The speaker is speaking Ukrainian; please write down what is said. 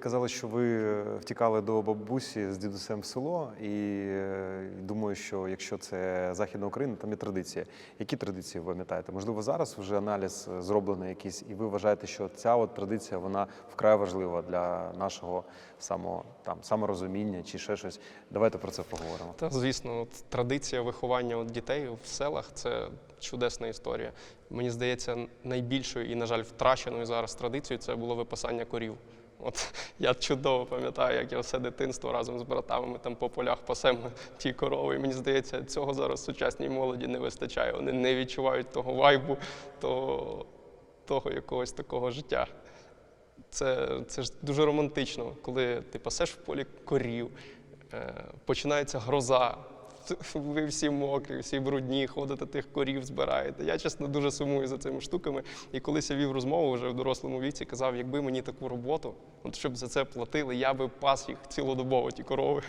казали, що ви втікали до бабусі з дідусем в село, і е, думаю, що якщо це Західна Україна, там є традиція. Які традиції ви пам'ятаєте? Можливо, зараз вже аналіз е, зроблений якийсь, і ви вважаєте, що ця от традиція вона вкрай важлива для нашого само, там, саморозуміння чи ще щось. Давайте про це поговоримо. Та звісно, от, традиція виховання от, дітей в селах це чудесна історія. Мені здається, найбільшою і, на жаль, втраченою зараз традицією це було випасання корів. От я чудово пам'ятаю, як я все дитинство разом з братами ми там по полях пасемо ті корови. І мені здається, цього зараз сучасній молоді не вистачає. Вони не відчувають того вайбу, того, того якогось такого життя. Це, це ж дуже романтично, коли ти пасеш в полі корів, е, починається гроза. Ви всі мокрі, всі брудні, ходите тих корів, збираєте. Я, чесно, дуже сумую за цими штуками. І колись я вів розмову вже в дорослому віці, казав, якби мені таку роботу, от щоб за це платили, я би пас їх цілодобово, ті корови.